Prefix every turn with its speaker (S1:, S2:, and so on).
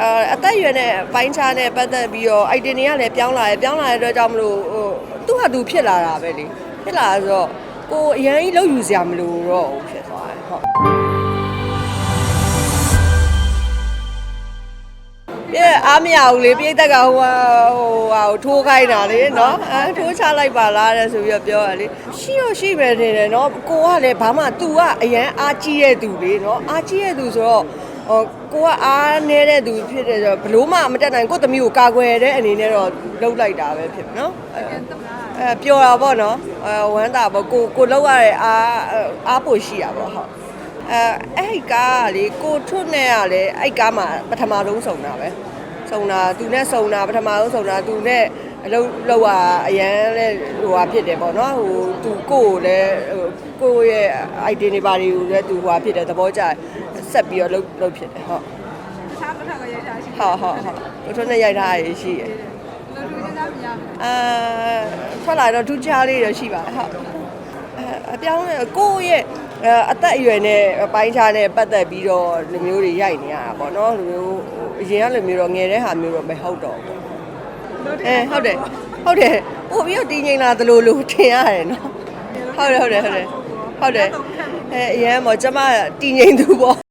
S1: အာအသက်အရွယ်နဲ့ပိုင်းခြားနဲ့ပတ်သက်ပြီးတော့ item တွေကလည်းပြောင်းလာတယ်ပြောင်းလာတဲ့အတွက်ကြောင့်မလို့ဟိုသူ့ဟာသူဖြစ်လာတာပဲလေဖြစ်လာဆိုတော့ကိုအရင်ကြီးလောက်ယူစရာမလိုတော့ဘူးဖြစ်သွားတယ်ဟုတ်ပြည့်အားမရဘူးလေပြိတ္တကဟိုဟာဟိုဟာကိုထိုးခိုင်းတာလေနော်အဲထိုးချလိုက်ပါလားတဲ့ဆိုပြီးတော့ပြောရလေရှိတော့ရှိပဲနေတယ်နော်ကိုကလည်းဘာမှ तू ကအရန်အားကြီးတဲ့သူလေနော်အားကြီးတဲ့သူဆိုတော့ ဟိုကိုကအားနေတဲ့သူဖြစ်တယ်ဆိုတော့ဘလို့မှမတက်နိုင်ကိုယ့်သမီးကိုကာကွယ်တဲ့အနေနဲ့တော့လှုပ်လိုက်တာပဲဖြစ်မယ်နော်အဲအဲပျော်တာပေါ့နော်အဲဝမ်းသာပေါ့ကိုကိုလှုပ်ရတဲ့အားအားပိုရှိတာပေါ့ဟုတ်အဲအဲ့ဒီကားကလေကိုထွတ်နဲ့ကလည်းအဲ့ကားမှာပထမဆုံးစုံတာပဲစုံတာသူနဲ့စုံတာပထမဆုံးစုံတာသူနဲ့အလုံးလောက်อ่ะအရန်လဲဟိုဟာဖြစ်တယ်ပေါ့နော်ဟိုသူကိုကိုလည်းဟိုကိုရဲ့ idea တွေပါတွေကိုလည်းသူဟိုဟာဖြစ်တယ်သဘောကျတယ် ဆက်ပြီးတော့လှုပ်လှုပ်ဖြစ်တယ်ဟုတ်
S2: တခြားတစ်ခါကရိုက်တာရှိတယ်
S1: ဟုတ်ဟုတ်ဟုတ်ကိုထွန်းနဲ့ရိုက်ထားရရှိရယ်
S2: လို့လူချင်းသားမြင်ရမယ်
S1: အာထွက်လာတော့ထူးခြားလေးတော့ရှိပါတယ်ဟုတ်အဲအပြောင်းလဲကိုယ့်ရဲ့အဲအသက်အရွယ်နဲ့ပိုင်းခြားနဲ့ပတ်သက်ပြီးတော့လူမျိုးတွေရိုက်နေရတာပေါ့နော်လူမျိုးဟိုအရင်ကလူမျိုးတော့ငယ်တဲ့ဟာမျိုးတော့မဟုတ်တော့ဘူးအဲဟုတ်တယ်ဟုတ်တယ်ပို့ပြီးတော့တင်းငိမ့်လာသလိုလိုထင်ရတယ်နော်ဟုတ်တယ်ဟုတ်တယ်ဟုတ်တယ်ဟုတ်တယ်အဲအရင်ကကျမတင်းငိမ့်သူပေါ့